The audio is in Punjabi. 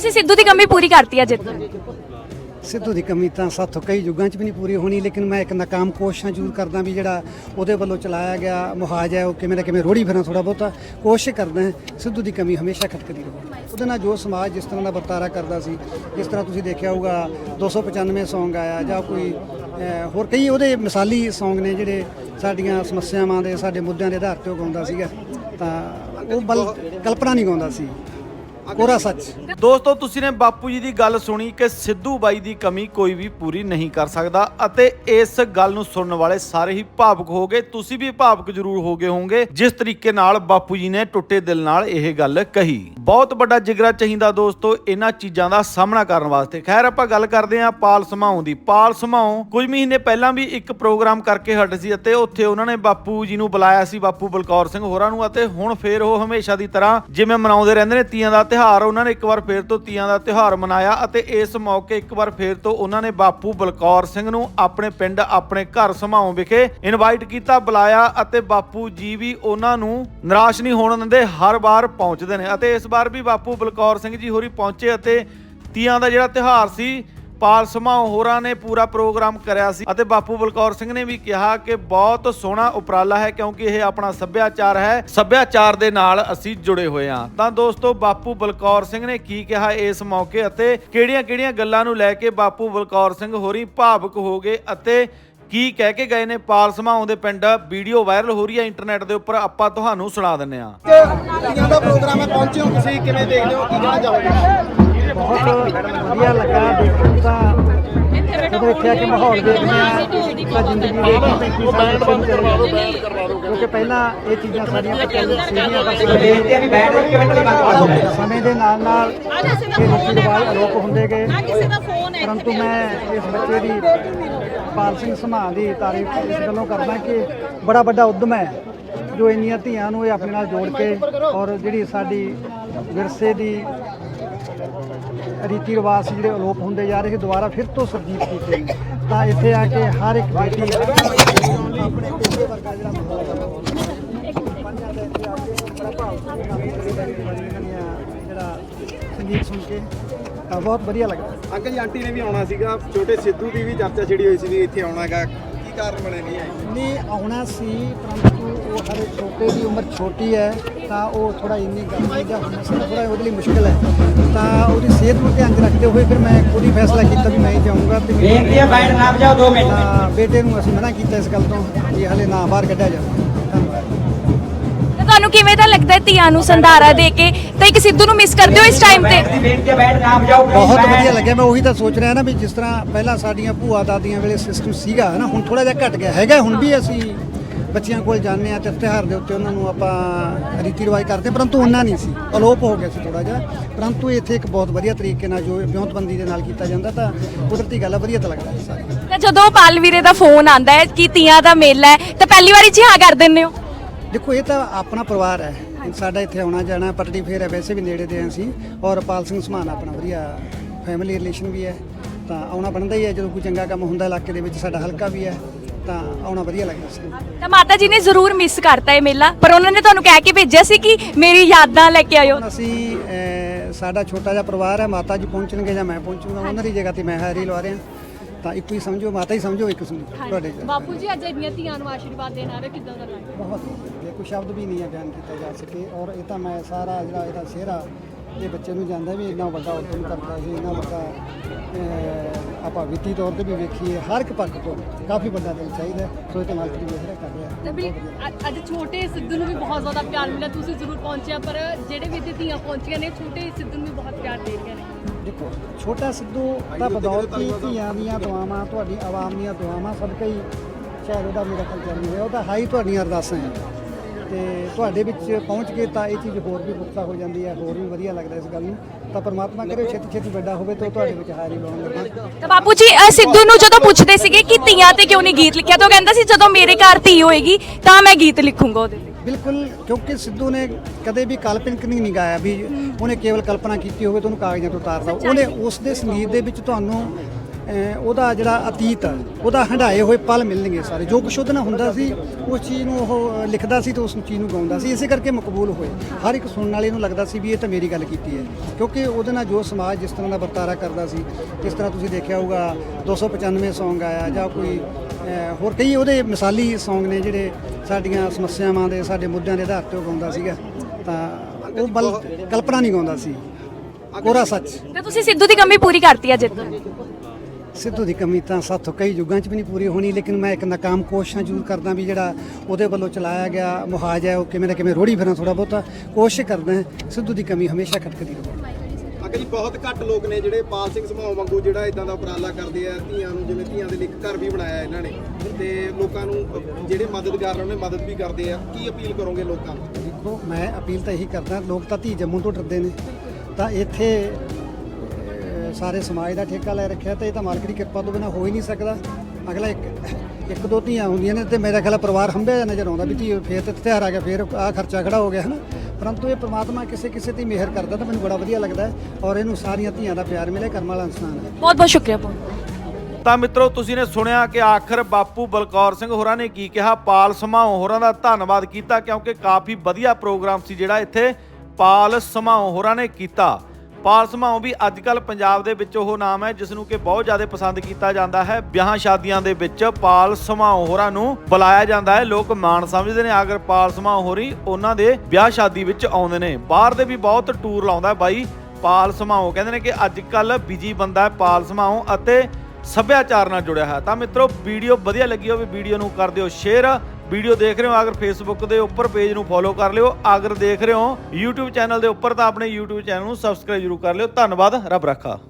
ਤੁਸੀਂ ਸਿੱਧੂ ਦੀ ਕਮੀ ਪੂਰੀ ਕਰਤੀ ਹੈ ਜਿੱਤ ਸਿੱਧੂ ਦੀ ਕਮੀ ਤਾਂ ਸਾਥੋਂ ਕਈ ਯੁੱਗਾਂ 'ਚ ਵੀ ਨਹੀਂ ਪੂਰੀ ਹੋਣੀ, ਲੇਕਿਨ ਮੈਂ ਇੱਕ ਨਾਕਾਮ ਕੋਸ਼ਿਸ਼ਾਂ ਜ਼ਰੂਰ ਕਰਦਾ ਵੀ ਜਿਹੜਾ ਉਹਦੇ ਵੱਲੋਂ ਚਲਾਇਆ ਗਿਆ ਮੁਹਾਜ ਹੈ, ਉਹ ਕਿਵੇਂ ਦਾ ਕਿਵੇਂ ਰੋੜੀ ਫਿਰਾਂ ਥੋੜਾ ਬਹੁਤਾ ਕੋਸ਼ਿਸ਼ ਕਰਦਾ ਸਿੱਧੂ ਦੀ ਕਮੀ ਹਮੇਸ਼ਾ ਖਟਕਦੀ ਰਹੂ। ਉਹਦੇ ਨਾਲ ਜੋ ਸਮਾਜ ਜਿਸ ਤਰ੍ਹਾਂ ਦਾ ਵਰਤਾਰਾ ਕਰਦਾ ਸੀ, ਜਿਸ ਤਰ੍ਹਾਂ ਤੁਸੀਂ ਦੇਖਿਆ ਹੋਊਗਾ 295 Song ਆਇਆ ਜਾਂ ਕੋਈ ਹੋਰ ਕਈ ਉਹਦੇ ਮਿਸਾਲੀ Song ਨੇ ਜਿਹੜੇ ਸਾਡੀਆਂ ਸਮੱਸਿਆਵਾਂ ਦੇ, ਸਾਡੇ ਮੁੱਦਿਆਂ ਦੇ ਆਧਾਰ ਤੇ ਉਹ ਗਾਉਂਦਾ ਸੀਗਾ। ਤਾਂ ਉਹ ਬਲ ਕਲਪਨਾ ਨਹੀਂ ਗਾਉਂਦਾ ਸੀ। ਕੋਰਾ ਸੱਚ। ਦੋਸਤੋ, ਤੁਸੀਂ ਨੇ ਬਾਪੂ ਜੀ ਦੀ ਗੱਲ ਸੁਣੀ ਕਿ ਸਿੱਧੂ ਬਾਈ ਦੀ ਕਮੀ ਕੋਈ ਵੀ ਪੂਰੀ ਨਹੀਂ ਕਰ ਸਕਦਾ ਅਤੇ ਇਸ ਗੱਲ ਨੂੰ ਸੁਣਨ ਵਾਲੇ ਸਾਰੇ ਹੀ ਭਾਵੁਕ ਹੋ ਗਏ। ਤੁਸੀਂ ਵੀ ਭਾਵੁਕ ਜ਼ਰੂਰ ਹੋ ਗਏ ਹੋਵੋਗੇ। ਜਿਸ ਤਰੀਕੇ ਨਾਲ ਬਾਪੂ ਜੀ ਨੇ ਟੁੱਟੇ ਦਿਲ ਨਾਲ ਇਹ ਗੱਲ ਕਹੀ। ਬਹੁਤ ਵੱਡਾ ਜਿਗਰਾ ਚਾਹੀਦਾ ਦੋਸਤੋ, ਇਹਨਾਂ ਚੀਜ਼ਾਂ ਦਾ ਸਾਹਮਣਾ ਕਰਨ ਵਾਸਤੇ। ਖੈਰ, ਆਪਾਂ ਗੱਲ ਕਰਦੇ ਹਾਂ ਪਾਲ ਸਮਾਉ ਦੀ। ਪਾਲ ਸਮਾਉ ਕੁਝ ਮਹੀਨੇ ਪਹਿਲਾਂ ਵੀ ਇੱਕ ਪ੍ਰੋਗਰਾਮ ਕਰਕੇ ਹਟੇ ਸੀ ਅਤੇ ਉੱਥੇ ਉਹਨਾਂ ਨੇ ਬਾਪੂ ਜੀ ਨੂੰ ਬੁਲਾਇਆ ਸੀ, ਬਾਪੂ ਬਲਕੌਰ ਸਿੰਘ ਹੋਰਾਂ ਨੂੰ ਅਤੇ ਹੁਣ ਫੇਰ ਉਹ ਹਮੇਸ਼ਾ ਦੀ ਤਰ੍ਹਾਂ ਜਿਵੇਂ ਮਨਾਉਂਦੇ ਰਹਿੰਦੇ ਨੇ ਤੀਆਂ ਦਾ ਤਿਉਹਾਰ ਉਹਨਾਂ ਨੇ ਇੱਕ ਵਾਰ ਫੇਰ ਤੋਂ ਤੀਆਂ ਦਾ ਤਿਉਹਾਰ ਮਨਾਇਆ ਅਤੇ ਇਸ ਮੌਕੇ ਇੱਕ ਵਾਰ ਫੇਰ ਤੋਂ ਉਹਨਾਂ ਨੇ ਬਾਪੂ ਬਲਕੌਰ ਸਿੰਘ ਨੂੰ ਆਪਣੇ ਪਿੰਡ, ਆਪਣੇ ਘਰ ਸਮਾਉ ਵਿਖੇ ਇਨਵਾਈਟ ਕੀਤਾ, ਬੁਲਾਇਆ ਅਤੇ ਬਾਪੂ ਜੀ ਵੀ ਉਹਨਾਂ ਨੂੰ ਨਿਰਾਸ਼ ਨਹੀਂ ਹੋਣ ਦਿੰਦੇ, ਹਰ ਵਾਰ ਪਹੁੰਚਦੇ ਨੇ। ਅਤੇ ਇਸ ਵਾਰ ਵੀ ਬਾਪੂ ਬਲਕੌਰ ਸਿੰਘ ਜੀ ਹੋਰੀ ਪਹੁੰਚੇ ਅਤੇ ਤੀਆਂ ਦਾ ਜਿਹੜਾ ਤਿਉਹਾਰ ਸੀ ਪਾਲ ਸਮਾਉ ਹੋਰਾਂ ਨੇ ਪੂਰਾ ਪ੍ਰੋਗਰਾਮ ਕਰਿਆ ਸੀ ਅਤੇ ਬਾਪੂ ਬਲਕੌਰ ਸਿੰਘ ਨੇ ਵੀ ਕਿਹਾ ਕਿ ਬਹੁਤ ਸੋਹਣਾ ਉਪਰਾਲਾ ਹੈ ਕਿਉਂਕਿ ਇਹ ਆਪਣਾ ਸੱਭਿਆਚਾਰ ਹੈ। ਸੱਭਿਆਚਾਰ ਦੇ ਨਾਲ ਅਸੀਂ ਜੁੜੇ ਹੋਏ ਹਾਂ। ਤਾਂ ਦੋਸਤੋ, ਬਾਪੂ ਬਲਕੌਰ ਸਿੰਘ ਨੇ ਕੀ ਕਿਹਾ ਇਸ ਮੌਕੇ ਅਤੇ ਕਿਹੜੀਆਂ-ਕਿਹੜੀਆਂ ਗੱਲਾਂ ਨੂੰ ਲੈ ਕੇ ਬਾਪੂ ਬਲਕੌਰ ਸਿੰਘ ਹੋਰੀ ਭਾਵੁਕ ਹੋ ਗਏ ਅਤੇ ਕੀ ਕਹਿ ਕੇ ਗਏ ਨੇ? ਪਾਲ ਸਮਾਉ ਦੇ ਪਿੰਡ, ਵੀਡੀਓ ਵਾਇਰਲ ਹੋ ਰਹੀ ਹੈ ਇੰਟਰਨੈਟ ਦੇ ਉੱਪਰ। ਆਪਾਂ ਤੁਹਾਨੂੰ ਸੁਣਾ ਦਿੰਨੇ ਆ ਤੀਆਂ ਦਾ ਪ੍ਰੋਗਰਾਮ ਹੈ? ਪਹੁੰਚੇ ਹੋ ਤੁਸੀਂ? ਕਿਵੇਂ ਦੇਖਦੇ ਹੋ? ਕੀ ਕਹਿਣਾ ਚਾਹੋਗੇ? ਬਹੁਤ ਵਧੀਆ ਲੱਗਾ ਦੇਖਣ ਦਾ। ਜਦੋਂ ਇੱਥੇ ਆ ਕੇ ਮਾਹੌਲ ਦੇਖਦੇ ਆ ਤਾਂ ਜ਼ਿੰਦਗੀ ਦੇ ਵਿੱਚ 35 ਸਾਲ ਪਿੱਛੇ ਨੂੰ ਚਲੇ ਜਾਂਦੇ ਕਿਉਂਕਿ ਪਹਿਲਾਂ ਇਹ ਚੀਜ਼ਾਂ ਸਾਡੀਆਂ ਪੱਕੀਆਂ ਸੀਗੀਆਂ ਬਸ ਸਮੇਂ ਦੇ ਨਾਲ ਨਾਲ ਇਹ ਰੀਤੀ ਰਿਵਾਜ ਅਲੋਪ ਹੁੰਦੇ ਗਏ। ਪਰੰਤੂ ਮੈਂ ਇਸ ਬੱਚੇ ਦੀ ਪਾਲ ਸਿੰਘ ਸਮਾਂ ਦੀ ਤਾਰੀਫ ਇਸ ਗੱਲੋਂ ਕਰਦਾ ਕਿ ਬੜਾ ਵੱਡਾ ਉਦਮ ਹੈ ਜੋ ਇੰਨੀਆਂ ਧੀਆਂ ਨੂੰ ਇਹ ਆਪਣੇ ਨਾਲ ਜੋੜ ਕੇ ਔਰ ਜਿਹੜੀ ਸਾਡੀ ਵਿਰਸੇ ਦੀ ਰੀਤੀ ਰਿਵਾਜ ਸੀ ਜਿਹੜੇ ਅਲੋਪ ਹੁੰਦੇ ਜਾ ਰਹੇ ਸੀ ਦੁਬਾਰਾ ਫਿਰ ਤੋਂ ਸਰਜੀਤ ਕੀਤੇ ਨੇ। ਤਾਂ ਇੱਥੇ ਆ ਕੇ ਹਰ ਇੱਕ ਬੇਟੀ ਆਪਣੇ ਵਰਗਾ ਜਿਹੜਾ ਸੰਗੀਤ ਸੁਣ ਕੇ ਤਾਂ ਬਹੁਤ ਵਧੀਆ ਲੱਗਦਾ ਅੰਕਲ ਜੀ ਆਂਟੀ ਨੇ ਵੀ ਆਉਣਾ ਸੀਗਾ ਛੋਟੇ ਸਿੱਧੂ ਦੀ ਵੀ ਚਰਚਾ ਛਿੜੀ ਹੋਈ ਸੀ ਵੀ ਇੱਥੇ ਆਉਣਾ ਹੈਗਾ ਕੀ ਕਾਰਨ ਬਣੇ ਨਹੀਂ ਆਏ ਨਹੀਂ ਆਉਣਾ ਸੀ ਪਰੰਤੂ ਉਹ ਹਰੇ ਛੋਟੇ ਦੀ ਉਮਰ ਛੋਟੀ ਹੈ ਤਾਂ ਉਹ ਥੋੜਾ ਇੰਨੀ ਗਰਮੀ ਦਾ ਹੁਣ ਥੋੜਾ ਉਹਦੇ ਲਈ ਮੁਸ਼ਕਲ ਹੈ। ਤਾਂ ਉਹਦੀ ਸਿਹਤ ਨੂੰ ਧਿਆਨ ਰੱਖਦੇ ਹੋਏ ਫਿਰ ਮੈਂ ਖੁਦ ਹੀ ਫੈਸਲਾ ਕੀਤਾ ਵੀ ਮੈਂ ਹੀ ਜਾਊਂਗਾ ਤੇ ਬੇਨਤੀ ਹੈ ਬੈਠ ਨਾ ਜਾਓ 2 ਮਿੰਟ। ਤਾਂ ਬੇਟੇ ਨੂੰ ਅਸੀਂ ਮਨਾ ਕੀਤਾ ਇਸ ਗੱਲ ਤੋਂ ਵੀ ਹਲੇ ਨਾ ਬਾਹਰ ਕੱਢਿਆ ਜਾਵੇ। ਧੰਨਵਾਦ। ਤੇ ਤੁਹਾਨੂੰ ਕਿਵੇਂ ਦਾ ਲੱਗਦਾ ਹੈ ਧੀਆਂ ਨੂੰ ਸੰਧਾਰਾ ਦੇ ਕੇ? ਤਾਂ ਇੱਕ ਸਿੱਧੂ ਨੂੰ ਮਿਸ ਕਰਦੇ ਹੋ ਇਸ ਟਾਈਮ ਤੇ? ਬੇਨਤੀ ਹੈ ਬੈਠ ਨਾ ਜਾਓ ਬਹੁਤ ਵਧੀਆ ਲੱਗਿਆ ਮੈਂ ਉਹੀ ਤਾਂ ਸੋਚ ਰਿਹਾ ਨਾ ਵੀ ਜਿਸ ਤਰ੍ਹਾਂ ਪਹਿਲਾਂ ਸਾਡੀਆਂ ਭੂਆ ਦਾਦੀਆਂ ਵੇਲੇ ਸਿਸਟਮ ਸੀਗਾ ਨਾ? ਹੁਣ ਥੋੜਾ ਜਿਹਾ ਘਟ ਗਿਆ ਹੈਗਾ ਹੁਣ ਵੀ ਅਸੀਂ ਬੱਚਿਆਂ ਕੋਲ ਜਾਂਦੇ ਆ ਤੇ ਤਿਉਹਾਰ ਦੇ ਉੱਤੇ ਉਹਨਾਂ ਨੂੰ ਆਪਾਂ ਰੀਤੀ ਰਿਵਾਜ ਕਰਦੇ ਪਰੰਤੂ ਉਹਨਾਂ ਨਹੀਂ ਸੀ ਅਲੋਪ ਹੋ ਗਿਆ ਸੀ ਥੋੜਾ ਜਿਹਾ। ਪਰੰਤੂ ਇੱਥੇ ਇੱਕ ਬਹੁਤ ਵਧੀਆ ਤਰੀਕੇ ਨਾਲ ਜੋ ਵਿਉਂਤਬੰਦੀ ਦੇ ਨਾਲ ਕੀਤਾ ਜਾਂਦਾ ਤਾਂ ਕੁਦਰਤੀ ਗੱਲ ਆ ਵਧੀਆ ਤਾਂ ਲੱਗਦਾ ਸਾਰੀ ਤਾਂ ਜਦੋਂ ਪਾਲ ਵੀਰੇ ਦਾ ਫੋਨ ਆਂਦਾ ਹੈ ਕਿ ਤੀਆਂ ਦਾ ਮੇਲਾ ਹੈ ਤਾਂ ਪਹਿਲੀ ਵਾਰੀ ਜੀ ਹਾਂ ਕਰ ਦਿੰਦੇ ਹੋ? ਦੇਖੋ ਇਹ ਤਾਂ ਆਪਣਾ ਪਰਿਵਾਰ ਹੈ। ਸਾਡਾ ਇੱਥੇ ਆਉਣਾ ਜਾਣਾ ਪਟੜੀ ਫੇਰ ਹੈ ਵੈਸੇ ਵੀ ਨੇੜੇ ਦੇ ਹਾਂ ਅਸੀਂ। ਔਰ ਪਾਲ ਸਿੰਘ ਸਮਾਨ ਆਪਣਾ ਵਧੀਆ ਫੈਮਿਲੀ ਰਿਲੇਸ਼ਨ ਵੀ ਹੈ। ਤਾਂ ਆਉਣਾ ਬਣਦਾ ਹੀ ਹੈ ਜਦੋਂ ਕੋਈ ਚੰਗਾ ਕੰਮ ਹੁੰਦਾ ਇਲਾਕੇ ਦੇ ਵਿੱਚ ਸਾਡਾ ਹਲਕਾ ਵੀ ਹੈ। ਤਾਂ ਆਉਣਾ ਵਧੀਆ ਲੱਗਦਾ ਸੀ। ਤਾਂ ਮਾਤਾ ਜੀ ਨੇ ਜ਼ਰੂਰ ਮਿਸ ਕਰਤਾ ਇਹ ਮੇਲਾ ਪਰ ਉਹਨਾਂ ਨੇ ਤੁਹਾਨੂੰ ਕਹਿ ਕੇ ਭੇਜਿਆ ਸੀ ਕਿ ਮੇਰੀ ਯਾਦਾਂ ਲੈ ਕੇ ਆਇਓ। ਹੁਣ ਅਸੀਂ ਅਹ, ਸਾਡਾ ਛੋਟਾ ਜਿਹਾ ਪਰਿਵਾਰ ਹੈ ਮਾਤਾ ਜੀ ਪਹੁੰਚਣਗੇ ਜਾਂ ਮੈਂ ਪਹੁੰਚੂਗਾ ਉਹਨਾਂ ਦੀ ਜਗ੍ਹਾ ਤੇ ਮੈਂ ਹਾਜ਼ਰੀ ਲਵਾ ਰਿਹਾ। ਤਾਂ ਇੱਕੋ ਹੀ ਸਮਝੋ ਮਾਤਾ ਹੀ ਸਮਝੋ ਇੱਕ ਕਿਸਮ ਦੀ ਤੁਹਾਡੇ ਚ। ਬਾਪੂ ਜੀ ਅੱਜ ਇੰਨੀਆਂ ਧੀਆਂ ਨੂੰ ਆਸ਼ੀਰਵਾਦ ਦੇਣ ਆ ਰਹੇ ਕਿੱਦਾਂ ਦਾ ਲੱਗਦਾ? ਬਹੁਤ ਇਹ ਕੋਈ ਸ਼ਬਦ ਵੀ ਨਹੀਂ ਹੈ ਬਿਆਨ ਕੀਤਾ ਜਾ ਸਕੇ ਔਰ ਇਹ ਤਾਂ ਮੈਂ ਸਾਰਾ ਜਿਹੜਾ ਇਹਦਾ ਸਿਹਰਾ ਇਹ ਬੱਚੇ ਨੂੰ ਜਾਂਦਾ ਵੀ ਇੰਨਾ ਵੱਡਾ ਉਦਮ ਕਰਦਾ ਸੀ ਇੰਨਾ ਵੱਡਾ ਆਪਾਂ ਵਿੱਤੀ ਤੌਰ ਤੇ ਵੀ ਵੇਖੀਏ ਹਰ ਇੱਕ ਪੱਖ ਤੋਂ ਕਾਫੀ ਵੱਡਾ ਦਿਲ ਚਾਹੀਦਾ ਹੈ। ਸੋ ਇਹ ਤਾਂ ਮਾਲਕ ਦੀ ਮਿਹਰ ਕਰ ਰਿਹਾ ਤੇ ਵੀ ਅੱਜ- ਅੱਜ ਛੋਟੇ ਸਿੱਧੂ ਨੂੰ ਵੀ ਬਹੁਤ ਜ਼ਿਆਦਾ ਪਿਆਰ ਮਿਲਿਆ ਤੁਸੀਂ ਜ਼ਰੂਰ ਪਹੁੰਚਿਆ ਪਰ ਜਿਹੜੇ ਵੀ ਇੱਥੇ ਧੀਆਂ ਪਹੁੰਚੀਆਂ ਨੇ ਛੋਟੇ ਸਿੱਧੂ ਨੂੰ ਵੀ ਬਹੁਤ ਪਿਆਰ ਦੇ ਰਹੀਆਂ ਨੇ। ਦੇਖੋ ਛੋਟਾ ਸਿੱਧੂ ਦਾ ਬਦੌਲਤੀ ਧੀਆਂ ਦੀਆਂ ਦੁਆਵਾਂ ਤੁਹਾਡੀ ਆਵਾਮ ਦੀਆਂ ਦੁਆਵਾਂ ਸਦਕਾ ਹੀ ਸ਼ਾਇਦ ਉਹਦਾ ਮੇਰਾ ਕਲਚਰ ਨਹੀਂ ਹੋਇਆ ਉਹ ਤਾਂ ਹਾਈ ਤੁਹਾਡੀਆਂ ਅਰਦਾਸਾਂ ਹੈ। ਤੇ ਤੁਹਾਡੇ ਵਿੱਚ ਪਹੁੰਚ ਕੇ ਤਾਂ ਇਹ ਚੀਜ਼ ਹੋਰ ਵੀ ਪੁਖਤਾ ਹੋ ਜਾਂਦੀ ਹੈ ਹੋਰ ਵੀ ਵਧੀਆ ਲੱਗਦਾ ਇਸ ਗੱਲ ਨੂੰ। ਤਾਂ ਪਰਮਾਤਮਾ ਕਰੇ ਛੇਤੀ ਛੇਤੀ ਵੱਡਾ ਹੋਵੇ ਤਾਂ ਉਹ ਤੁਹਾਡੇ ਵਿੱਚ ਹਾਜ਼ਰੀ ਲਾਉਣ ਲੱਗਾ। ਤਾਂ ਬਾਪੂ ਜੀ ਸਿੱਧੂ ਨੂੰ ਜਦੋਂ ਪੁੱਛਦੇ ਸੀਗੇ ਕਿ ਧੀਆਂ ਤੇ ਕਿਉਂ ਨਹੀਂ ਗੀਤ ਲਿਖਿਆ ਤਾਂ ਉਹ ਕਹਿੰਦਾ ਸੀ ਜਦੋਂ ਮੇਰੇ ਘਰ ਧੀ ਹੋਏਗੀ ਤਾਂ ਮੈਂ ਗੀਤ ਲਿਖੂੰਗਾ ਉਹਦੇ ਲਈ। ਬਿਲਕੁਲ ਕਿਉਂਕਿ ਸਿੱਧੂ ਨੇ ਕਦੇ ਵੀ ਕਾਲਪਨਿਕ ਨਹੀਂ ਨਹੀਂ ਗਾਇਆ ਵੀ ਉਹਨੇ ਕੇਵਲ ਕਲਪਨਾ ਕੀਤੀ ਹੋਵੇ ਤਾਂ ਉਹਨੂੰ ਕਾਗਜ਼ਾਂ ਤੋਂ ਉਤਾਰਦਾ ਉਹਨੇ ਉਸ ਦੇ ਸੰਗੀਤ ਦੇ ਵਿੱਚ ਤੁਹਾਨੂੰ ਉਹਦਾ ਜਿਹੜਾ ਅਤੀਤ ਆ, ਉਹਦਾ ਹੰਢਾਏ ਹੋਏ ਪਲ ਮਿਲਣਗੇ ਸਾਰੇ। ਜੋ ਕੁਛ ਉਹਦੇ ਨਾਲ ਹੁੰਦਾ ਸੀ, ਉਸ ਚੀਜ਼ ਨੂੰ ਉਹ ਲਿਖਦਾ ਸੀ ਤੇ ਉਸ ਚੀਜ਼ ਨੂੰ ਗਾਉਂਦਾ ਸੀ। ਇਸੇ ਕਰਕੇ ਮਕਬੂਲ ਹੋਏ। ਹਰ ਇੱਕ ਸੁਣਨ ਵਾਲੇ ਨੂੰ ਲੱਗਦਾ ਸੀ ਵੀ ਇਹ ਤਾਂ ਮੇਰੀ ਗੱਲ ਕੀਤੀ ਹੈ। ਕਿਉਂਕਿ ਉਹਦੇ ਨਾਲ ਜੋ ਸਮਾਜ ਜਿਸ ਤਰ੍ਹਾਂ ਦਾ ਵਰਤਾਰਾ ਕਰਦਾ ਸੀ, ਜਿਸ ਤਰ੍ਹਾਂ ਤੁਸੀਂ ਦੇਖਿਆ ਹੋਊਗਾ 295 Song ਆਇਆ ਜਾਂ ਕੋਈ ਹੋਰ ਕਈ ਉਹਦੇ ਮਿਸਾਲੀ Song ਨੇ ਜਿਹੜੇ ਸਾਡੀਆਂ ਸਮੱਸਿਆਵਾਂ ਦੇ, ਸਾਡੇ ਮੁੱਦਿਆਂ ਦੇ ਆਧਾਰ ਤੇ ਉਹ ਗਾਉਂਦਾ ਸੀਗਾ। ਤਾਂ ਉਹ ਬਲ ਕਲਪਨਾ ਨਹੀਂ ਗਾਉਂਦਾ ਸੀ। ਕੋਰਾ ਸੱਚ। ਤੇ ਤੁਸੀਂ ਸਿੱਧੂ ਦੀ ਕਮੀ ਪੂਰੀ ਕਰਤੀ ਅੱਜ ਇੱਥੇ ਸਿੱਧੂ ਦੀ ਕਮੀ ਤਾਂ ਸਾਥੋਂ ਕਈ ਯੁੱਗਾਂ 'ਚ ਵੀ ਨਹੀਂ ਪੂਰੀ ਹੋਣੀ ਲੇਕਿਨ ਮੈਂ ਇੱਕ ਨਾਕਾਮ ਕੋਸ਼ਿਸ਼ਾਂ ਜ਼ਰੂਰ ਕਰਦਾ ਵੀ ਜਿਹੜਾ ਉਹਦੇ ਵੱਲੋਂ ਚਲਾਇਆ ਗਿਆ ਮੁਹਾਜ ਹੈ ਉਹ ਕਿਵੇਂ ਨਾ ਕਿਵੇਂ ਰੋੜੀ ਫਿਰਾਂ ਥੋੜਾ ਬਹੁਤਾ ਕੋਸ਼ਿਸ਼ ਕਰਦਾ ਹਾਂ। ਸਿੱਧੂ ਦੀ ਕਮੀ ਹਮੇਸ਼ਾ ਖਟਕਦੀ ਰਹੇ। ਅੱਗੇ ਜੀ ਬਹੁਤ ਘੱਟ ਲੋਕ ਨੇ ਜਿਹੜੇ ਪਾਲ ਸਿੰਘ ਸਮਾਉ ਵਾਂਗੂ ਜਿਹੜਾ ਇਦਾਂ ਦਾ ਉਪਰਾਲਾ ਕਰਦੇ ਆ ਧੀਆਂ ਨੂੰ ਜਿਵੇਂ ਧੀਆਂ ਦੇ ਲਈ ਇੱਕ ਘਰ ਵੀ ਬਣਾਇਆ ਇਹਨਾਂ ਨੇ। ਤੇ ਲੋਕਾਂ ਨੂੰ ਜਿਹੜੇ ਮਦਦਗਾਰ ਨੇ ਉਹਨੇ ਮਦਦ ਵੀ ਕਰਦੇ ਆ। ਕੀ ਅਪੀਲ ਕਰੋਗੇ ਲੋਕਾਂ ਨੂੰ? ਦੇਖੋ ਮੈਂ ਅਪੀਲ ਤਾਂ ਇਹੀ ਕਰਦਾ ਲੋਕ ਤਾਂ ਧੀ ਜੰਮੂ ਤੋਂ ਡਰਦੇ ਨੇ। ਤਾਂ ਇੱਥੇ ਸਾਰੇ ਸਮਾਜ ਦਾ ਠੇਕਾ ਲੈ ਰੱਖਿਆ ਤੇ ਇਹ ਤਾਂ ਮਾਲਕ ਦੀ ਕਿਰਪਾ ਤੋਂ ਬਿਨਾ ਹੋ ਹੀ ਨਹੀਂ ਸਕਦਾ। ਅਗਲਾ ਇੱਕ ਇੱਕ ਦੋ ਧੀਆਂ ਹੁੰਦੀਆਂ ਨੇ ਤੇ ਮੇਰਾ ਖਿਆਲ ਪਰਿਵਾਰ ਹੰਭਿਆ ਨਜ਼ਰ ਆਉਂਦਾ ਵੀ ਧੀ ਫੇਰ ਤੇ ਤਿਉਹਾਰ ਆ ਗਿਆ ਫੇਰ ਆ ਖਰਚਾ ਖੜਾ ਹੋ ਗਿਆ ਹਨਾ। ਪਰੰਤੂ ਇਹ ਪ੍ਰਮਾਤਮਾ ਕਿਸੇ ਕਿਸੇ ਤੇ ਮਿਹਰ ਕਰਦਾ ਤਾਂ ਮੈਨੂੰ ਬੜਾ ਵਧੀਆ ਲੱਗਦਾ ਹੈ ਔਰ ਇਹਨੂੰ ਸਾਰੀਆਂ ਧੀਆਂ ਦਾ ਪਿਆਰ ਮਿਲੇ ਕਰਮ ਵਾਲਾ ਇਨਸਾਨ ਹੈ। ਬਹੁਤ ਬਹੁਤ ਸ਼ੁਕਰੀਆ ਬਹੁਤ ਤਾਂ ਮਿੱਤਰੋ ਤੁਸੀਂ ਨੇ ਸੁਣਿਆ ਕਿ ਆਖਰ ਬਾਪੂ ਬਲਕੌਰ ਸਿੰਘ ਹੋਰਾਂ ਨੇ ਕੀ ਕਿਹਾ? ਪਾਲ ਸਮਾਓ ਹੋਰਾਂ ਦਾ ਧੰਨਵਾਦ ਕੀਤਾ ਕਿਉਂਕਿ ਕਾਫੀ ਵਧੀਆ ਪ੍ਰੋਗਰਾਮ ਸੀ ਜਿਹੜਾ ਇੱਥੇ ਪਾਲ ਸਮਾਓ ਹੋਰਾਂ ਨੇ ਕੀਤਾ। ਪਾਲ ਸਮਾਓ ਵੀ ਅੱਜ ਕੱਲ ਪੰਜਾਬ ਦੇ ਵਿੱਚ ਉਹ ਨਾਮ ਹੈ ਜਿਸ ਨੂੰ ਕਿ ਬਹੁਤ ਜ਼ਿਆਦਾ ਪਸੰਦ ਕੀਤਾ ਜਾਂਦਾ ਹੈ। ਵਿਆਹਾਂ ਸ਼ਾਦੀਆਂ ਦੇ ਵਿੱਚ ਪਾਲ ਸਮਾਓ ਹੋਰਾਂ ਨੂੰ ਬੁਲਾਇਆ ਜਾਂਦਾ ਹੈ। ਲੋਕ ਮਾਣ ਸਮਝਦੇ ਨੇ ਅਗਰ ਪਾਲ ਸਮਾਓ ਹੋਰੀ ਉਹਨਾਂ ਦੇ ਵਿਆਹ ਸ਼ਾਦੀ ਵਿੱਚ ਆਉਂਦੇ ਨੇ। ਬਾਹਰ ਦੇ ਵੀ ਬਹੁਤ ਟੂਰ ਲਾਉਂਦਾ ਬਾਈ। ਪਾਲ ਸਮਾਓ ਕਹਿੰਦੇ ਨੇ ਕਿ ਅੱਜ ਕੱਲ ਬਿਜ਼ੀ ਬੰਦਾ ਹੈ ਪਾਲ ਸਮਾਓ ਅਤੇ ਸੱਭਿਆਚਾਰ ਨਾਲ ਜੁੜਿਆ ਹੈ ਤਾਂ ਮਿੱਤਰੋ, ਵੀਡੀਓ ਵਧੀਆ ਲੱਗੀ ਹੋਵੇ, ਵੀਡੀਓ ਨੂੰ ਕਰ ਦਿਓ ਸ਼ੇਅਰ ਵੀਡੀਓ ਦੇਖ ਰਹੇ ਹੋ, ਅਗਰ ਫੇਸਬੁੱਕ ਦੇ ਉੱਪਰ ਪੇਜ ਨੂੰ ਫੋਲੋ ਕਰ ਲਿਓ। ਅਗਰ ਦੇਖ ਰਹੇ ਹੋ, YouTube ਚੈਨਲ ਦੇ ਉੱਪਰ ਤਾਂ ਆਪਣੇ YouTube ਚੈਨਲ ਨੂੰ ਸਬਸਕ੍ਰਾਈਬ ਜ਼ਰੂਰ ਕਰ ਲਿਓ। ਧੰਨਵਾਦ, ਰੱਬ ਰੱਖਾ।